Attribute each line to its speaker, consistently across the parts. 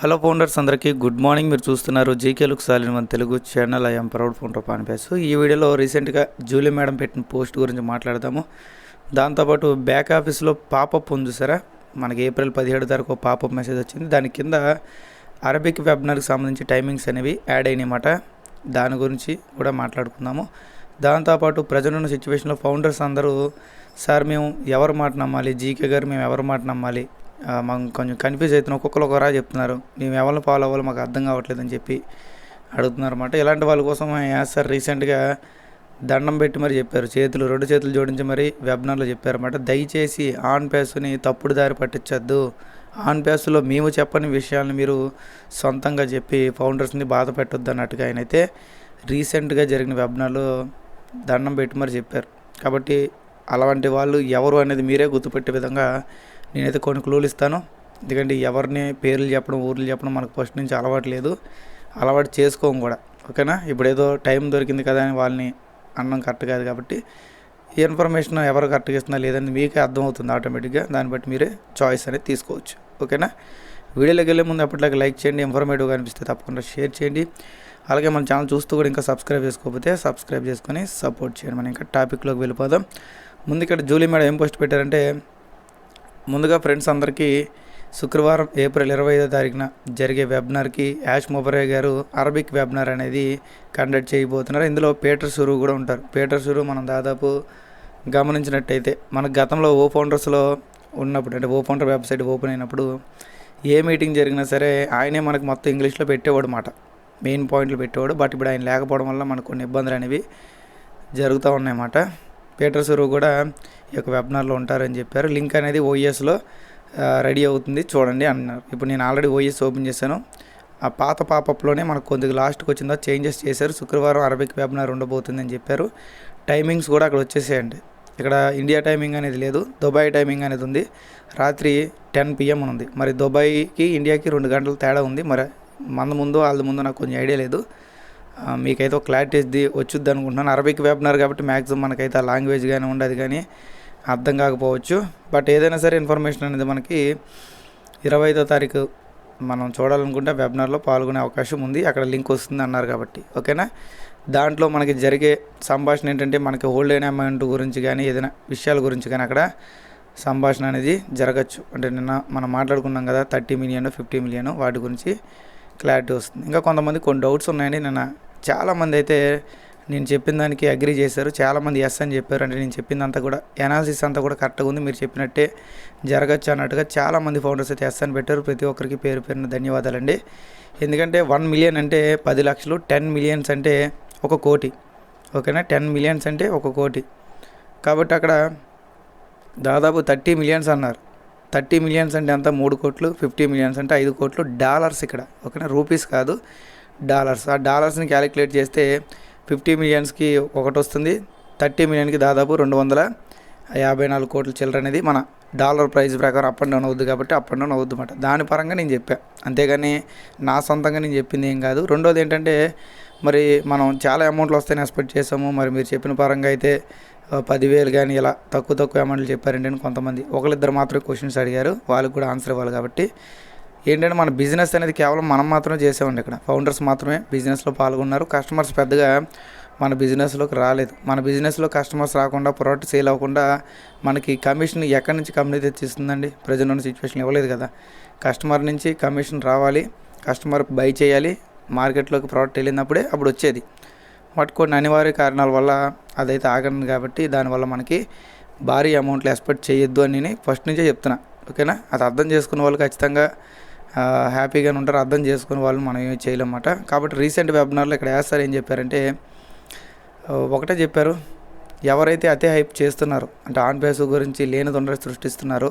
Speaker 1: Hello founders అందరికీ good morning. మీరు చూస్తున్నారు జీకే లుక్ సాలిన్ మన Telugu channel I'm proud founder పానిపేసు ఈ వీడియోలో రీసెంట్గా జూలీ మేడం పెట్టిన పోస్ట్ గురించి మాట్లాడదాము. దాంతోపాటు బ్యాక్ ఆఫీస్లో పాపప్ ఉంది సరే మనకి ఏప్రిల్ పదిహేడు తారీఖు ఒక పాపప్ మెసేజ్ వచ్చింది. దాని కింద అరబిక్ వెబినార్కి సంబంధించి టైమింగ్స్ అనేవి యాడ్ అయినాయన్నమాట దాని గురించి కూడా మాట్లాడుకుందాము. దాంతోపాటు ప్రజలున్న సిచ్యువేషన్లో ఫౌండర్స్ అందరూ సార్ మేము ఎవరి మాట నమ్మాలి? జీకే గారు మేము ఎవరి మాట నమ్మాలి? మనం కొంచెం కన్ఫ్యూజ్ అవుతున్నాం ఒక్కొక్కరు ఒకరా చెప్తున్నారు. మేము ఎవరిని ఫాలో అవ్వాలో మాకు అర్థం కావట్లేదు అని చెప్పి అడుగుతున్నారు అనమాట ఇలాంటి వాళ్ళ కోసం యాజ్ సార్ రీసెంట్గా దండం పెట్టి మరి చెప్పారు. చేతులు రెండు చేతులు జోడించి మరి వెబినార్లో చెప్పారన్నమాట. దయచేసి ఆన్ పేసుని తప్పుడు దారి పట్టించద్దు. ఆన్ ప్యాస్లో మేము చెప్పని విషయాలను మీరు సొంతంగా చెప్పి ఫౌండర్స్ని బాధ పెట్టొద్దు అన్నట్టుగా ఆయన అయితే రీసెంట్గా జరిగిన వెబినార్లో దండం పెట్టి మరి చెప్పారు. కాబట్టి అలాంటి వాళ్ళు ఎవరు అనేది మీరే గుర్తుపెట్టే విధంగా నేనైతే కొన్ని క్లూలు ఇస్తాను. ఎందుకంటే ఎవరిని పేర్లు చెప్పడం ఊర్లు చెప్పడం మనకు ఫస్ట్ నుంచి అలవాటు లేదు. అలవాటు చేసుకోము కూడా. ఓకేనా? ఇప్పుడు ఏదో టైం దొరికింది కదా అని వాళ్ళని అన్నం కరెక్ట్ కాదు కాబట్టి ఈ ఇన్ఫర్మేషన్ ఎవరు కరెక్ట్గా ఇస్తున్నా లేదని మీకే అర్థమవుతుంది ఆటోమేటిక్గా దాన్ని బట్టి మీరే చాయిస్ అనేది తీసుకోవచ్చు. ఓకేనా? వీడియోలోకి వెళ్ళే ముందు అప్పటిలాగా లైక్ చేయండి. ఇన్ఫర్మేటివ్గా అనిపిస్తే తప్పకుండా షేర్ చేయండి. అలాగే మన ఛానల్ చూస్తూ కూడా ఇంకా సబ్స్క్రైబ్ చేసుకోకపోతే సబ్స్క్రైబ్ చేసుకొని సపోర్ట్ చేయండి. మనం ఇంకా టాపిక్లోకి వెళ్ళిపోదాం. ముందు ఇక్కడ జూలీ మేడం ఏం పోస్ట్ పెట్టారంటే ముందుగా ఫ్రెండ్స్ అందరికీ శుక్రవారం ఏప్రిల్ ఇరవై ఐదో తారీఖున జరిగే వెబినార్కి యాష్ మొబరే గారు అరబిక్ వెబినార్ అనేది కండక్ట్ చేయబోతున్నారు. ఇందులో పీటర్ సురు కూడా ఉంటారు. పీటర్ సురు మనం దాదాపు గమనించినట్టయితే మన గతంలో ఓ ఫౌండర్స్లో ఉన్నప్పుడు అంటే ఓ ఫౌండర్ వెబ్సైట్ ఓపెన్ అయినప్పుడు ఏ మీటింగ్ జరిగినా సరే ఆయనే మనకు మొత్తం ఇంగ్లీష్లో పెట్టేవాడు మాట. మెయిన్ పాయింట్లు పెట్టేవాడు. బట్ ఇప్పుడు ఆయన లేకపోవడం వల్ల మనకు కొన్ని ఇబ్బందులు అనేవి జరుగుతూ ఉన్నాయన్నమాట. పీటర్ సురు కూడా ఈ యొక్క వెబినార్లో ఉంటారని చెప్పారు. లింక్ అనేది ఓఎస్లో రెడీ అవుతుంది చూడండి అన్నారు. ఇప్పుడు నేను ఆల్రెడీ ఓఎస్ ఓపెన్ చేశాను. ఆ పాత పాపప్లోనే మనకు కొద్దిగా లాస్ట్కి వచ్చిందో చేంజెస్ చేశారు. శుక్రవారం అరబిక్ వెబినార్ ఉండబోతుందని చెప్పారు. టైమింగ్స్ కూడా అక్కడ వచ్చేసేయండి. ఇక్కడ ఇండియా టైమింగ్ అనేది లేదు దుబాయ్ టైమింగ్ అనేది ఉంది. రాత్రి టెన్ పిఎం ఉంది. మరి దుబాయ్కి ఇండియాకి రెండు గంటల తేడా ఉంది. మరి మన ముందు వాళ్ళ ముందు నాకు కొంచెం ఐడియా లేదు. మీకైతే ఒక క్లారిటీ ఇది వచ్చుద్ది అనుకుంటున్నాను. అరబిక్ వెబినార్ కాబట్టి మ్యాక్సిమం మనకైతే ఆ లాంగ్వేజ్ కానీ ఉండదు కానీ అర్థం కాకపోవచ్చు. బట్ ఏదైనా సరే ఇన్ఫర్మేషన్ అనేది మనకి ఇరవై ఐదో తారీఖు మనం చూడాలనుకుంటే వెబినార్లో పాల్గొనే అవకాశం ఉంది. అక్కడ లింక్ వస్తుంది అన్నారు కాబట్టి. ఓకేనా దాంట్లో మనకి జరిగే సంభాషణ ఏంటంటే మనకి హోల్డ్ అయిన అమౌంట్ గురించి కానీ ఏదైనా విషయాల గురించి కానీ అక్కడ సంభాషణ అనేది జరగచ్చు. అంటే నిన్న మనం మాట్లాడుకున్నాం కదా థర్టీ మిలియన్ ఫిఫ్టీ మిలియన్ వాటి గురించి క్లారిటీ వస్తుంది. ఇంకా కొంతమంది కొన్ని డౌట్స్ ఉన్నాయండి. నిన్న చాలామంది అయితే నేను చెప్పిన దానికి అగ్రి చేశారు. చాలామంది ఎస్ అని చెప్పారు అంటే నేను చెప్పిందంతా కూడా ఎనాలిసిస్ అంతా కూడా కరెక్ట్గా ఉంది. మీరు చెప్పినట్టే జరగచ్చు అన్నట్టుగా చాలామంది ఫౌండర్స్ అయితే ఎస్ అని పెట్టారు. ప్రతి ఒక్కరికి పేరు పేరున ధన్యవాదాలండి. ఎందుకంటే వన్ మిలియన్ అంటే పది లక్షలు టెన్ మిలియన్స్ అంటే ఒక కోటి. ఓకేనా? టెన్ మిలియన్స్ అంటే ఒక కోటి. కాబట్టి అక్కడ దాదాపు థర్టీ మిలియన్స్ అన్నారు. థర్టీ మిలియన్స్ అంటే అంత మూడు కోట్లు ఫిఫ్టీ మిలియన్స్ అంటే ఐదు కోట్లు డాలర్స్ ఇక్కడ. ఓకేనా? రూపీస్ కాదు. డాలర్స్. ఆ డాలర్స్ని క్యాలిక్యులేట్ చేస్తే ఫిఫ్టీ మిలియన్స్కి ఒకటి వస్తుంది థర్టీ మిలియన్కి దాదాపు రెండు వందల యాభై నాలుగు కోట్ల చిల్లర అనేది మన డాలర్ ప్రైస్ ప్రకారం అప్ అండ్ డౌన్ అవుద్ది కాబట్టి అప్ అండ్ డౌన్ అవుద్ది అనమాట దాని పరంగా నేను చెప్పాను అంతేగాని నా సొంతంగా నేను చెప్పింది ఏం కాదు. రెండోది ఏంటంటే మరి మనం చాలా అమౌంట్లు వస్తాయని ఎక్స్పెక్ట్ చేసాము మరి మీరు చెప్పిన పరంగా అయితే పదివేలు కానీ ఇలా తక్కువ తక్కువ అమౌంట్లు చెప్పారంటే అని కొంతమంది. ఒకరిద్దరు మాత్రమే క్వశ్చన్స్ అడిగారు. వాళ్ళకి కూడా ఆన్సర్ ఇవ్వాలి కాబట్టి ఏంటంటే మన బిజినెస్ అనేది కేవలం మనం మాత్రమే చేసామండి ఇక్కడ. ఫౌండర్స్ మాత్రమే బిజినెస్లో పాల్గొన్నారు. కస్టమర్స్ పెద్దగా మన బిజినెస్లోకి రాలేదు. మన బిజినెస్లో కస్టమర్స్ రాకుండా ప్రోడక్ట్ సేల్ అవ్వకుండా మనకి కమిషన్ ఎక్కడి నుంచి కంపెనీ తెచ్చిస్తుందండి? ప్రజెంట్ ఉన్న సిచ్యువేషన్ ఇవ్వలేదు కదా. కస్టమర్ నుంచి కమిషన్ రావాలి. కస్టమర్ బై చేయాలి. మార్కెట్లోకి ప్రోడక్ట్ వెళ్ళినప్పుడే అప్పుడు వచ్చేది. బట్ కొన్ని అనివార్య కారణాల వల్ల అదైతే ఆగండి కాబట్టి దానివల్ల మనకి భారీ అమౌంట్లు ఎక్స్పెక్ట్ చేయొద్దు అని నేను ఫస్ట్ నుంచే చెప్తున్నా. ఓకేనా? అది అర్థం చేసుకున్న వాళ్ళు ఖచ్చితంగా హ్యాపీగానే ఉంటారు అర్థం చేసుకుని వాళ్ళు మనం ఏమి చేయలేమన్నమాట. కాబట్టి రీసెంట్ వెబినార్లో ఇక్కడ వేస్తారు ఏం చెప్పారంటే ఒకటే చెప్పారు ఎవరైతే అతే హైప్ చేస్తున్నారో అంటే ఆన్ బేస్ గురించి లేని తొందర సృష్టిస్తున్నారో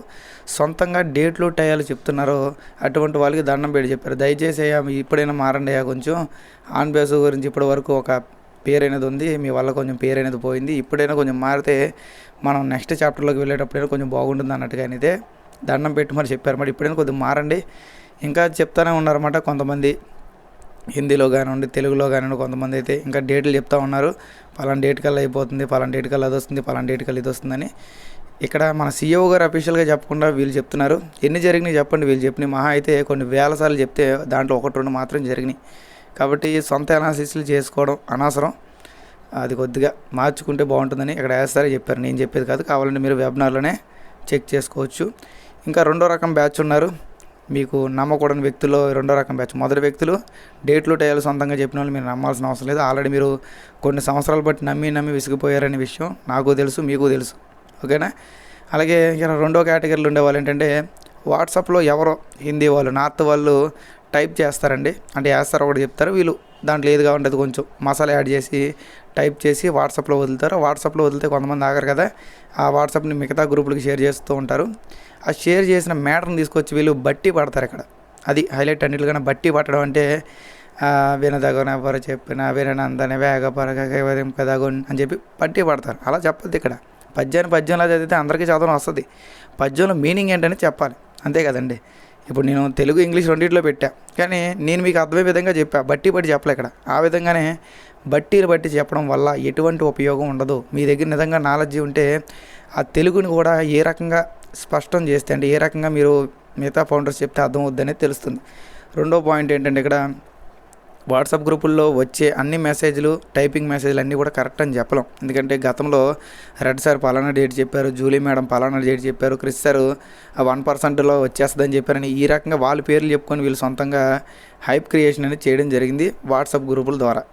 Speaker 1: సొంతంగా డేట్లు టయాలు చెప్తున్నారో అటువంటి వాళ్ళకి దండం పెట్టి చెప్పారు. దయచేసి అయ్యా ఇప్పుడైనా మారండి అయ్యా కొంచెం. ఆన్ బేస్ గురించి ఇప్పటి వరకు ఒక పేరు అనేది ఉంది మీ వల్ల కొంచెం పేరు అనేది పోయింది. ఇప్పుడైనా కొంచెం మారితే మనం నెక్స్ట్ చాప్టర్లోకి వెళ్ళేటప్పుడైనా కొంచెం బాగుంటుంది అన్నట్టుగా అయితే దండం పెట్టి మరి చెప్పారు. మరి ఇప్పుడైనా కొద్దిగా మారండి. ఇంకా చెప్తానే ఉన్నారన్నమాట కొంతమంది హిందీలో కానివ్వండి తెలుగులో కానివ్వండి కొంతమంది అయితే ఇంకా డేట్లు చెప్తా ఉన్నారు. పలానా డేట్ కల్లా అయిపోతుంది పలానా డేట్ కల్లా అది వస్తుంది పలానా డేట్ కల్లా ఇది వస్తుందని. ఇక్కడ మన సీఈఓ గారు అఫీషియల్గా చెప్పకుండా వీళ్ళు చెప్తున్నారు. ఎన్ని జరిగినాయి చెప్పండి వీళ్ళు చెప్పినాయి మహా అయితే కొన్ని వేల సార్లు చెప్తే దాంట్లో ఒకటి రెండు మాత్రం జరిగినాయి. కాబట్టి సొంత అనాలిసిస్లు చేసుకోవడం అనవసరం. అది కొద్దిగా మార్చుకుంటే బాగుంటుందని ఇక్కడ వేస్తారని చెప్పారు. నేను చెప్పేది కాదు కావాలంటే మీరు వెబినార్లోనే చెక్ చేసుకోవచ్చు. ఇంకా రెండో రకం బ్యాచ్ ఉన్నారు. మీకు నమ్మకూడని వ్యక్తుల్లో రెండో రకం బ్యాచ్. మొదటి వ్యక్తులు డేట్లు టయాలు సొంతంగా చెప్పిన వాళ్ళు మీరు నమ్మాల్సిన అవసరం లేదు. ఆల్రెడీ మీరు కొన్ని సంవత్సరాలు బట్టి నమ్మి నమ్మి విసిగిపోయారనే విషయం నాకు తెలుసు మీకు తెలుసు. ఓకేనా? అలాగే ఇక్కడ రెండో కేటగిరీలు ఉండేవాళ్ళు ఏంటంటే వాట్సాప్లో ఎవరో హిందీ వాళ్ళు నార్త్ వాళ్ళు టైప్ చేస్తారండి. అంటే వేస్తారు ఒకటి చెప్తారు. వీళ్ళు దాంట్లో ఏదిగా ఉండదు కొంచెం మసాలా యాడ్ చేసి టైప్ చేసి వాట్సాప్లో వదులుతారు. వాట్సాప్లో వదిలితే కొంతమంది ఆగరు కదా. ఆ వాట్సాప్ని మిగతా గ్రూపులకి షేర్ చేస్తూ ఉంటారు. ఆ షేర్ చేసిన మ్యాటర్ని తీసుకొచ్చి వీళ్ళు బట్టి పడతారు ఇక్కడ. అది హైలైట్ అన్నిటికన్నా బట్టి పట్టడం అంటే వినదగన ఎవరు చెప్పిన వినందని వేగ అని చెప్పి బట్టి పడతారు. అలా చెప్పద్దు ఇక్కడ. పద్యాన్ని పద్యంలో చదివితే అందరికీ చదవడం వస్తుంది. పద్యంలో మీనింగ్ ఏంటని చెప్పాలి. అంతే కదండి. ఇప్పుడు నేను తెలుగు ఇంగ్లీష్ రెండింటిలో పెట్టా. కానీ నేను మీకు అర్థమయ్యే విధంగా చెప్పా. బట్టి బట్టి చెప్పలే ఇక్కడ. ఆ విధంగానే బట్టీలు బట్టి చెప్పడం వల్ల ఎటువంటి ఉపయోగం ఉండదు. మీ దగ్గర నిజంగా నాలెడ్జ్ ఉంటే ఆ తెలుగుని కూడా ఏ రకంగా స్పష్టం చేస్తే అంటే ఏ రకంగా మీరు మిగతా ఫౌండర్స్ చెప్తే అర్థం అవుద్దనేది తెలుస్తుంది. రెండో పాయింట్ ఏంటంటే ఇక్కడ వాట్సాప్ గ్రూపుల్లో వచ్చే అన్ని మెసేజ్లు టైపింగ్ మెసేజ్లు అన్నీ కూడా కరెక్ట్ అని చెప్పలేం. ఎందుకంటే గతంలో రెడ్ సార్ పలానా డేట్ చెప్పారు జూలీ మేడం పలానా డేట్ చెప్పారు క్రిస్ సార్ వన్ పర్సెంట్లో వచ్చేస్తుందని చెప్పారని ఈ రకంగా వాళ్ళ పేర్లు చెప్పుకొని వీళ్ళు సొంతంగా హైప్ క్రియేషన్ అనేది చేయడం జరిగింది వాట్సాప్ గ్రూపుల ద్వారా.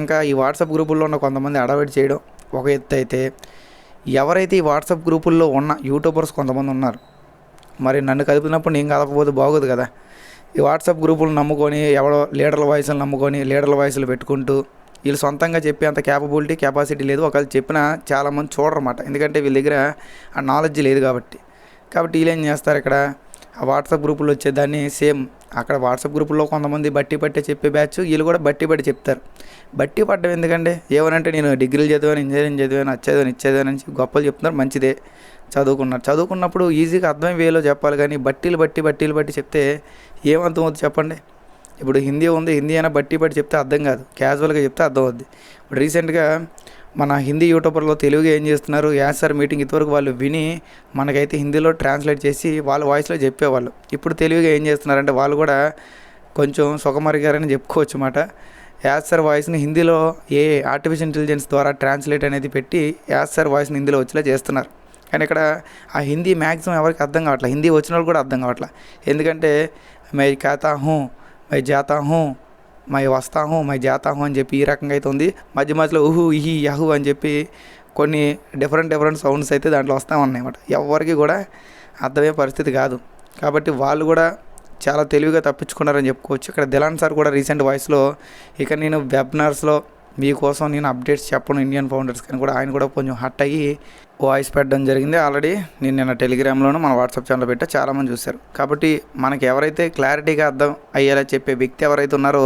Speaker 1: ఇంకా ఈ వాట్సాప్ గ్రూపుల్లో ఉన్న కొంతమంది అడవైట్ చేయడం ఒక ఎత్తు అయితే ఎవరైతే ఈ వాట్సాప్ గ్రూపుల్లో ఉన్న యూట్యూబర్స్ కొంతమంది ఉన్నారు మరి నన్ను కదిపినప్పుడు నేను కదపబోతే బాగోదు కదా. ఈ వాట్సాప్ గ్రూపులు నమ్ముకొని ఎవడో లీడర్ల వాయిస్లు నమ్ముకొని లీడర్ల వాయిస్లు పెట్టుకుంటూ వీళ్ళు సొంతంగా చెప్పే అంత క్యాపబిలిటీ కెపాసిటీ లేదు. ఒకవేళ చెప్పినా చాలామంది చూడరమాట ఎందుకంటే వీళ్ళ దగ్గర ఆ నాలెడ్జ్ లేదు కాబట్టి. కాబట్టి వీళ్ళు ఏం చేస్తారు ఇక్కడ? ఆ వాట్సాప్ గ్రూపులు వచ్చేదాన్ని సేమ్ అక్కడ వాట్సాప్ గ్రూపుల్లో కొంతమంది బట్టి పట్టే చెప్పే బ్యాచ్ వీళ్ళు కూడా బట్టి పట్టి చెప్తారు. బట్టి పట్టడం ఎందుకంటే ఏమనంటే నేను డిగ్రీలు చదివాను ఇంజనీరింగ్ చదివాను వచ్చేదాన్ని ఇచ్చేదాని అని గొప్పలు చెప్తున్నారు మంచిదే. చదువుకున్నారు. చదువుకున్నప్పుడు ఈజీగా అర్థం వేలో చెప్పాలి కానీ బట్టీలు బట్టి బట్టీలు బట్టి చెప్తే ఏమర్థం అవుతుంది చెప్పండి? ఇప్పుడు హిందీ ఉంది హిందీ అయినా బట్టి పట్టి చెప్తే అర్థం కాదు. క్యాజువల్గా చెప్తే అర్థం అవుద్ది. ఇప్పుడు రీసెంట్గా మన హిందీ యూట్యూబర్లో తెలుగుగా ఏం చేస్తున్నారు? యాస్ సార్ మీటింగ్ ఇంతవరకు వాళ్ళు విని మనకైతే హిందీలో ట్రాన్స్లేట్ చేసి వాళ్ళ వాయిస్లో చెప్పేవాళ్ళు. ఇప్పుడు తెలుగుగా ఏం చేస్తున్నారంటే వాళ్ళు కూడా కొంచెం సుఖమరిగారని చెప్పుకోవచ్చు అన్నమాట యాస్ సార్ వాయిస్ని హిందీలో ఏ ఆర్టిఫిషియల్ ఇంటెలిజెన్స్ ద్వారా ట్రాన్స్లేట్ అనేది పెట్టి యాస్ సార్ వాయిస్ని హిందీలో వచ్చేలా చేస్తున్నారు. కానీ ఇక్కడ ఆ హిందీ మ్యాక్సిమం ఎవరికి అర్థం కావట్లేదు హిందీ వచ్చిన వాళ్ళు కూడా అర్థం కావట్లేదు ఎందుకంటే మై ఖాతా హూ మై జాతా హూ మై వస్తాము మై జాతా అని చెప్పి ఈ రకంగా అయితే ఉంది మధ్య మధ్యలో ఉహు ఇహి యహు అని చెప్పి కొన్ని డిఫరెంట్ డిఫరెంట్ సౌండ్స్ అయితే దాంట్లో వస్తూ ఉన్నాయి అన్నమాట ఎవరికి కూడా అర్థమయ్యే పరిస్థితి కాదు కాబట్టి వాళ్ళు కూడా చాలా తెలివిగా తప్పించుకున్నారని చెప్పుకోవచ్చు ఇక్కడ దిలాన్ సార్ కూడా రీసెంట్ వాయిస్లో ఇక నేను వెబినార్స్లో మీకోసం నేను అప్డేట్స్ చెప్పను ఇండియన్ ఫౌండర్స్ కానీ కూడా ఆయన కూడా కొంచెం హట్ అయ్యి వాయిస్ పెట్టడం జరిగింది. ఆల్రెడీ నేను నిన్న టెలిగ్రామ్లోనూ మన వాట్సాప్ ఛానల్ పెట్టా చాలామంది చూశారు. కాబట్టి మనకి ఎవరైతే క్లారిటీగా అర్థం అయ్యేలా చెప్పే వ్యక్తి ఎవరైతే ఉన్నారో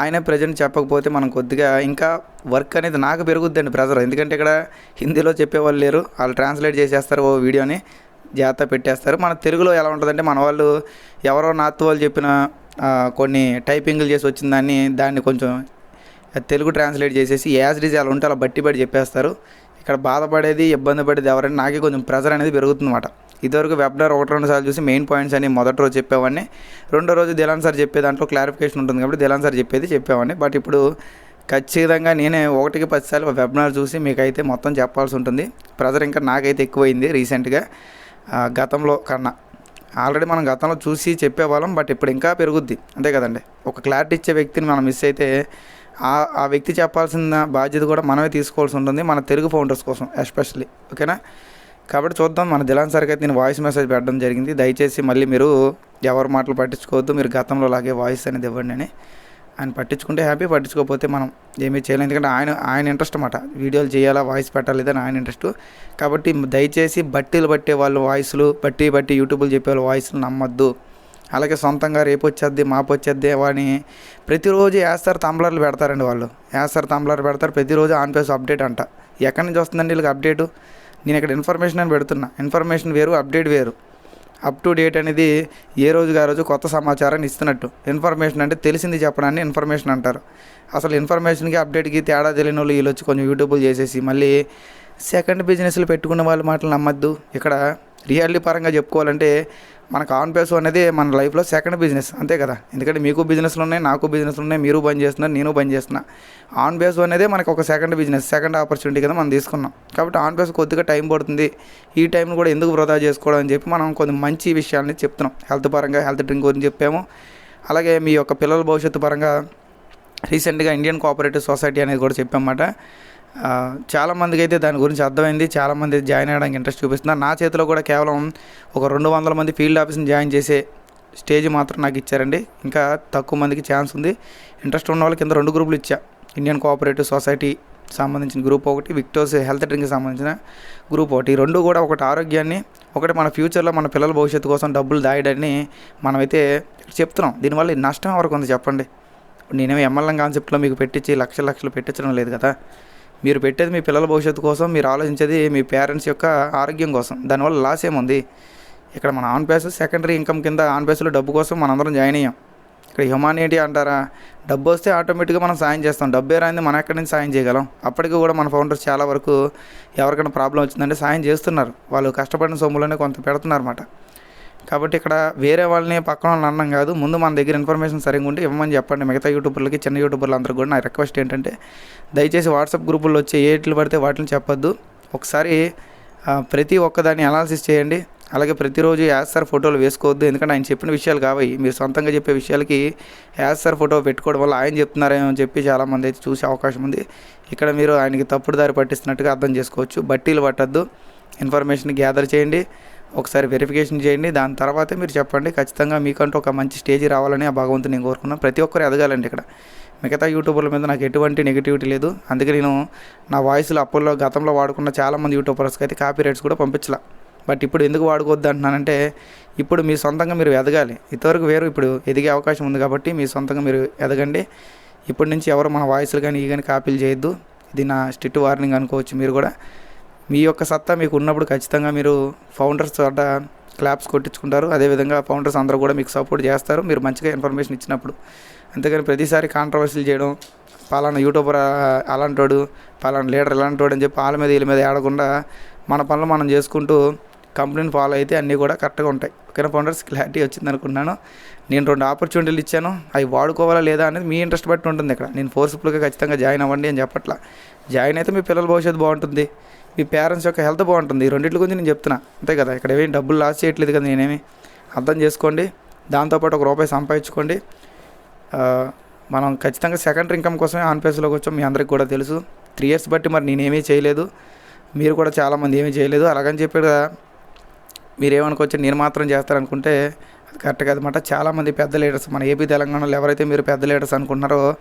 Speaker 1: ఆయన ప్రజెంట్ చెప్పకపోతే మనం కొద్దిగా ఇంకా వర్క్ అనేది నాకు పెరుగుద్దండి ప్రెజర్. ఎందుకంటే ఇక్కడ హిందీలో చెప్పేవాళ్ళు లేరు. వాళ్ళు ట్రాన్స్లేట్ చేసేస్తారు ఓ వీడియోని జాగ్రత్త పెట్టేస్తారు. మన తెలుగులో ఎలా ఉంటుందంటే మన వాళ్ళు ఎవరో నార్త్ వాళ్ళు చెప్పిన కొన్ని టైపింగ్లు చేసి వచ్చిన దాన్ని దాన్ని కొంచెం తెలుగు ట్రాన్స్లేట్ చేసేసి యాజ్ డీజ్ అలా ఉంటే అలా బట్టి బట్టి చెప్పేస్తారు. ఇక్కడ బాధపడేది ఇబ్బంది పడేది ఎవరైనా నాకే కొంచెం ప్రెజర్ అనేది పెరుగుతుందన్నమాట. ఇదివరకు వెబ్నార్ ఒకటి రెండు సార్లు చూసి మెయిన్ పాయింట్స్ అని మొదటి రోజు చెప్పేవాడిని. రెండో రోజు దిలాన్ సార్ చెప్పే దాంట్లో క్లారిఫికేషన్ ఉంటుంది కాబట్టి దిలాన్ సార్ చెప్పేది చెప్పేవాడిని. బట్ ఇప్పుడు ఖచ్చితంగా నేనే ఒకటికి పది సార్లు వెబినార్ చూసి మీకైతే మొత్తం చెప్పాల్సి ఉంటుంది. ప్రెజర్ ఇంకా నాకైతే ఎక్కువైంది రీసెంట్గా ఆ, గతంలో కన్నా. ఆల్రెడీ మనం గతంలో చూసి చెప్పేవాళ్ళం బట్ ఇప్పుడు ఇంకా పెరుగుద్ది. అంతే కదండి. ఒక క్లారిటీ ఇచ్చే వ్యక్తిని మనం మిస్ అయితే ఆ ఆ వ్యక్తి చెప్పాల్సిన బాధ్యత కూడా మనమే తీసుకోవాల్సి ఉంటుంది మన తెలుగు ఫౌండర్స్ కోసం ఎస్పెషల్లీ. ఓకేనా? కాబట్టి చూద్దాం మన దిలాన్ సార్కి అయితే నేను వాయిస్ మెసేజ్ పెట్టడం జరిగింది. దయచేసి మళ్ళీ మీరు ఎవరి మాటలు పట్టించుకోవద్దు మీరు గతంలో లాగే వాయిస్ అనేది ఇవ్వండి అని. ఆయన పట్టించుకుంటే హ్యాపీ పట్టించుకోకపోతే మనం ఏమీ చేయలేం. ఎందుకంటే ఆయన ఆయన ఇంట్రెస్ట్ అనమాట వీడియోలు చేయాలా వాయిస్ పెట్టాలి అని ఆయన ఇంట్రెస్ట్. కాబట్టి దయచేసి బట్టీలు పట్టే వాళ్ళు వాయిస్లు బట్టి బట్టి యూట్యూబ్లు చెప్పే వాళ్ళు వాయిస్లు నమ్మద్దు. అలాగే సొంతంగా రేపు వచ్చేద్ది మాపు వచ్చేద్ది అని ప్రతిరోజు వేస్తారు తంబ్లర్లు పెడతారండి వాళ్ళు. వేస్తారు తంబ్లర్ పెడతారు ప్రతిరోజు ఆన్ పేస్ అప్డేట్ అంట. ఎక్కడి నుంచి వస్తుందండి వీళ్ళకి అప్డేటు? నేను ఇక్కడ ఇన్ఫర్మేషన్ అని పెడుతున్నా. ఇన్ఫర్మేషన్ వేరు అప్డేట్ వేరు. అప్ టు డేట్ అనేది ఏ రోజు ఆ రోజు కొత్త సమాచారాన్ని ఇస్తున్నట్టు. ఇన్ఫర్మేషన్ అంటే తెలిసింది చెప్పడాన్ని ఇన్ఫర్మేషన్ అంటారు. అసలు ఇన్ఫర్మేషన్కి అప్డేట్కి తేడా తెలియని వాళ్ళు వీళ్ళు వచ్చి కొంచెం యూట్యూబ్లు చేసేసి మళ్ళీ సెకండ్ బిజినెస్లు పెట్టుకున్న వాళ్ళ మాటలు నమ్మద్దు. ఇక్కడ రియాలిటీ పరంగా చెప్పుకోవాలంటే మనకు ఆన్ పేస్ అనేది మన లైఫ్లో సెకండ్ బిజినెస్ అంతే కదా? ఎందుకంటే మీకు బిజినెస్లు ఉన్నాయి నాకు బిజినెస్లు ఉన్నాయి మీరు బంద్ చేస్తున్నారు నేను బంద్ చేస్తున్నా. ఆన్ బేస్ అనేది మనకు ఒక సెకండ్ బిజినెస్ సెకండ్ ఆపర్చునిటీ కదా మనం తీసుకున్నాం. కాబట్టి ఆన్ బేస్ కొద్దిగా టైం పడుతుంది. ఈ టైంని కూడా ఎందుకు వృధా చేసుకోవడం అని చెప్పి మనం కొన్ని మంచి విషయాలని చెప్తున్నాం. హెల్త్ పరంగా హెల్త్ డ్రింక్ గురించి చెప్పాము. అలాగే మీ యొక్క పిల్లల భవిష్యత్తు పరంగా రీసెంట్గా ఇండియన్ కోఆపరేటివ్ సొసైటీ అనేది కూడా చెప్పామన్నమాట. చాలామందికి అయితే దాని గురించి అర్థమైంది. చాలామంది జాయిన్ అవ్వడానికి ఇంట్రెస్ట్ చూపిస్తున్నారు. నా చేతిలో కూడా కేవలం ఒక రెండు వందల మంది ఫీల్డ్ ఆఫీస్ని జాయిన్ చేసే స్టేజ్ మాత్రం నాకు ఇచ్చారండి. ఇంకా తక్కువ మందికి ఛాన్స్ ఉంది. ఇంట్రెస్ట్ ఉన్న వాళ్ళకి కింద రెండు గ్రూపులు ఇచ్చా. ఇండియన్ కోఆపరేటివ్ సొసైటీ సంబంధించిన గ్రూప్ ఒకటి విక్టోస్ హెల్త్ డ్రింక్కి సంబంధించిన గ్రూప్ ఒకటి. రెండు కూడా ఒకటి ఆరోగ్యాన్ని ఒకటి మన ఫ్యూచర్లో మన పిల్లల భవిష్యత్తు కోసం డబ్బులు దాయడాన్ని మనమైతే చెప్తున్నాం. దీనివల్ల నష్టం ఎవరికి ఉంది చెప్పండి. నేనేమో ఎంఎల్ఎం కాన్సెప్ట్లో మీకు పెట్టించి లక్ష లక్షలు పెట్టించడం లేదు కదా. మీరు పెట్టేది మీ పిల్లల భవిష్యత్తు కోసం మీరు ఆలోచించేది మీ పేరెంట్స్ యొక్క ఆరోగ్యం కోసం. దానివల్ల లాస్ ఏముంది? ఇక్కడ మన ఆన్ పేస్ సెకండరీ ఇన్కమ్ కింద ఆన్ పేస్లో డబ్బు కోసం మనందరం జాయిన్ అయ్యాం. ఇక్కడ హ్యుమానిటీ అంటారా? డబ్బు వస్తే ఆటోమేటిక్గా మనం సాయం చేస్తాం. డబ్బే రాయింది మనం ఎక్కడి నుంచి సాయం చేయగలం? అప్పటికి కూడా మన ఫౌండర్స్ చాలా వరకు ఎవరికైనా ప్రాబ్లం వచ్చిందంటే సాయం చేస్తున్నారు. వాళ్ళు కష్టపడిన సొమ్ములోనే కొంత పెడుతున్నారు అన్నమాట కాబట్టి ఇక్కడ వేరే వాళ్ళని పక్కన వాళ్ళని అనడం కాదు. ముందు మన దగ్గర ఇన్ఫర్మేషన్ సరిగ్గా ఉంటే ఇవ్వమని చెప్పండి. మిగతా యూట్యూబర్లకి చిన్న యూట్యూబర్లు అందరూ కూడా నా రిక్వెస్ట్ ఏంటంటే దయచేసి వాట్సాప్ గ్రూపుల్లో వచ్చే ఏట్లు పడితే వాటిని చెప్పొద్దు. ఒకసారి ప్రతి ఒక్కదాన్ని అనాలిసిస్ చేయండి. అలాగే ప్రతిరోజు యాజ్ సార్ ఫోటోలు వేసుకోవద్దు. ఎందుకంటే ఆయన చెప్పిన విషయాలు కావాలి మీరు సొంతంగా చెప్పే విషయాలకి యాజ్ సార్ ఫోటో పెట్టుకోవడం వల్ల ఆయన చెప్తున్నారేమో అని చెప్పి చాలామంది అయితే చూసే అవకాశం ఉంది. ఇక్కడ మీరు ఆయనకి తప్పుడు దారి పట్టిస్తున్నట్టుగా అర్థం చేసుకోవచ్చు. బట్టీలు పట్టద్దు. ఇన్ఫర్మేషన్ గ్యాదర్ చేయండి. ఒకసారి వెరిఫికేషన్ చేయండి. దాని తర్వాతే మీరు చెప్పండి. ఖచ్చితంగా మీకంటూ ఒక మంచి స్టేజ్ రావాలని ఆ భగవంతుని నేను కోరుకున్నాను ప్రతి ఒక్కరు ఎదగాలండి ఇక్కడ. మిగతా యూట్యూబర్ల మీద నాకు ఎటువంటి నెగిటివిటీ లేదు. అందుకే నేను నా వాయిస్లో అప్పట్లో గతంలో వాడుకున్న చాలామంది యూట్యూబర్స్కి అయితే కాపీ రైట్స్ కూడా పంపించలా. బట్ ఇప్పుడు ఎందుకు వాడుకోవద్దు అంటున్నానంటే ఇప్పుడు మీ సొంతంగా మీరు ఎదగాలి. ఇంతవరకు వేరు. ఇప్పుడు ఎదిగే అవకాశం ఉంది కాబట్టి మీ సొంతంగా మీరు ఎదగండి. ఇప్పటి నుంచి ఎవరు మన వాయిస్లు కానీ ఈ కానీ కాపీలు చేయొద్దు. ఇది నా స్ట్రిక్ట్ వార్నింగ్ అనుకోవచ్చు మీరు కూడా. మీ యొక్క సత్తా మీకు ఉన్నప్పుడు ఖచ్చితంగా మీరు ఫౌండర్స్ వద్ద క్లాప్స్ కొట్టించుకుంటారు. అదేవిధంగా ఫౌండర్స్ అందరూ కూడా మీకు సపోర్ట్ చేస్తారు. మీరు మంచిగా ఇన్ఫర్మేషన్ ఇచ్చినప్పుడు. అంతేకాని ప్రతిసారి కాంట్రవర్సీలు చేయడం పలానా యూట్యూబర్ అలాంటోడు పలానా లీడర్ ఇలాంటోడు అని చెప్పి వాళ్ళ మీద వీళ్ళ మీద ఆడకుండా మన పనులు మనం చేసుకుంటూ కంపెనీని ఫాలో అయితే అన్నీ కూడా కరెక్ట్గా ఉంటాయి. ఓకేనా ఫౌండర్స్? క్లారిటీ వచ్చింది అనుకున్నాను నేను రెండు ఆపర్చునిటీలు ఇచ్చాను. అవి వాడుకోవాలా లేదా అనేది మీ ఇంట్రెస్ట్ బట్టి ఉంటుంది ఇక్కడ. నేను ఫోర్స్ఫుల్గా ఖచ్చితంగా జాయిన్ అవ్వండి అని చెప్పట్లా. జాయిన్ అయితే మీ పిల్లల భవిష్యత్తు బాగుంటుంది. మీ పేరెంట్స్ యొక్క హెల్త్ బాగుంటుంది. ఈ రెండింటి గురించి నేను చెప్తున్నా. అంతే కదా? ఇక్కడ ఏమీ డబ్బులు లాస్ చేయట్లేదు కదా నేనేమి? అర్థం చేసుకోండి. దాంతోపాటు ఒక రూపాయి సంపాదించుకోండి. మనం ఖచ్చితంగా సెకండరీ ఇన్కమ్ కోసమే ఆన్పేస్లోకి వచ్చాం. మీ అందరికి కూడా తెలుసు. త్రీ ఇయర్స్ బట్టి మరి నేనేమీ చేయలేదు. మీరు కూడా చాలామంది ఏమీ చేయలేదు. అలాగని చెప్పి కదా. మీరు నేను మాత్రం చేస్తారనుకుంటే అది కరెక్ట్ కాదన్నమాట. చాలామంది పెద్ద లీడర్స్ మన ఏపీ తెలంగాణలో ఎవరైతే మీరు పెద్ద లీడర్స్ అనుకుంటున్నారో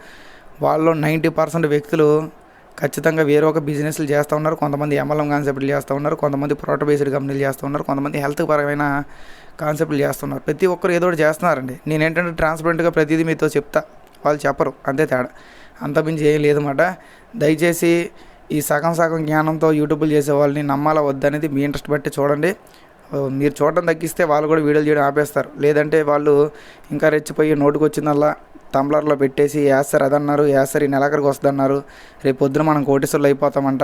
Speaker 1: వాళ్ళు నైంటీ పర్సెంట్ వ్యక్తులు ఖచ్చితంగా వేరే ఒక బిజినెస్లు చేస్తూ ఉన్నారు. కొంతమంది ఎంఎల్ఎం కాన్సెప్ట్లు చేస్తూ ఉన్నారు. కొంతమంది ప్రోడక్ట్ బేస్డ్ కంపెనీలు చేస్తూ ఉన్నారు. కొంతమంది హెల్త్ పరమైన కాన్సెప్ట్లు చేస్తున్నారు ప్రతి ఒక్కరు ఏదో ఒకటి చేస్తున్నారండి. నేను ఏంటంటే ట్రాన్స్పరెంట్గా ప్రతిదీ మీతో చెప్తా. వాళ్ళు చెప్పరు. అంతే తేడా. అంతమించి ఏం లేదన్నమాట. దయచేసి ఈ సగం సగం జ్ఞానంతో యూట్యూబ్లు చేసే వాళ్ళని నమ్మాలా వద్దనేది మీ ఇంట్రెస్ట్ బట్టి చూడండి. మీరు చూడడం తగ్గిస్తే వాళ్ళు కూడా వీడియోలు చేయడం ఆపేస్తారు. లేదంటే వాళ్ళు ఇంకా రెచ్చిపోయి నోటుకు వచ్చిందల్లా టంబ్లర్లో పెట్టేసి యాసర్ అదన్నారు యాసర్ ఈ నెలాఖరికి వస్తుందన్నారు. రేపు పొద్దున మనం కోటీసులు అయిపోతామంట.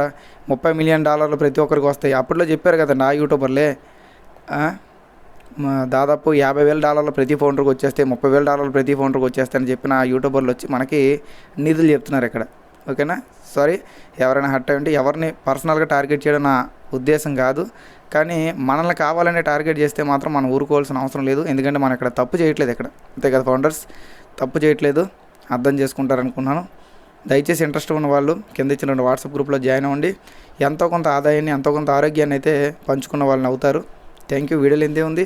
Speaker 1: ముప్పై మిలియన్ డాలర్లు ప్రతి ఒక్కరికి వస్తాయి. అప్పట్లో చెప్పారు కదండి ఆ? యూట్యూబర్లే దాదాపు యాభై వేల డాలర్లు ప్రతి ఫౌండర్కి వచ్చేస్తే ముప్పై వేల డాలర్లు ప్రతి ఫౌండర్కి వచ్చేస్తాయని చెప్పిన ఆ యూట్యూబర్లు వచ్చి మనకి నిధులు చెప్తున్నారు ఇక్కడ. ఓకేనా? సారీ ఎవరైనా హట్ అయ్యి ఉంటే ఎవరిని పర్సనల్గా టార్గెట్ చేయడం నా ఉద్దేశం కాదు. కానీ మనల్ని కావాలనే టార్గెట్ చేస్తే మాత్రం మనం ఊరుకోవాల్సిన అవసరం లేదు. ఎందుకంటే మనం ఇక్కడ తప్పు చేయట్లేదు ఇక్కడ. అంతే కదా ఫౌండర్స్? తప్పు చేయట్లేదు అర్థం చేసుకుంటారనుకున్నాను. దయచేసి ఇంట్రెస్ట్ ఉన్న వాళ్ళు కింద ఇచ్చిన రెండు వాట్సాప్ గ్రూప్లో జాయిన్ అవ్వండి. ఎంతో కొంత ఆదాయాన్ని ఎంతో కొంత ఆరోగ్యాన్ని అయితే పంచుకున్న వాళ్ళని అవుతారు. Thank you. వీడియోలు ఎంతే ఉంది.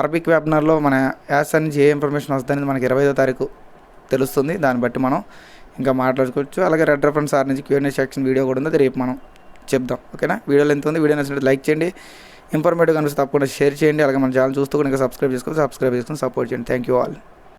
Speaker 1: అరబిక్ వెబినార్లో మన యాస్ నుంచి ఏ ఇన్ఫర్మేషన్ వస్తుందని మనకి ఇరవై ఐదో తారీఖు తెలుస్తుంది. దాన్ని బట్టి మనం ఇంకా మాట్లాడుకోవచ్చు. అలాగే రెడ్ రెఫరెన్స్ ఆర్ నుంచి క్యూఎన్ఏ సెక్షన్ వీడియో కూడా ఉంది. అది రేపు మనం చెప్దాం. ఓకేనా? వీడియోలు ఎంత ఉంది. వీడియో నచ్చినట్టు లైక్ చేయండి. ఇన్ఫర్మేటివ్ కనిపిస్తే తప్పకుండా షేర్ చేయండి. అలాగే మన ఛానల్ చూస్తూ కూడా ఇంకా సబ్స్క్రైబ్ చేసుకొని సబ్స్క్రైబ్ చేసుకొని సపోర్ట్ చేయండి. Thank you all.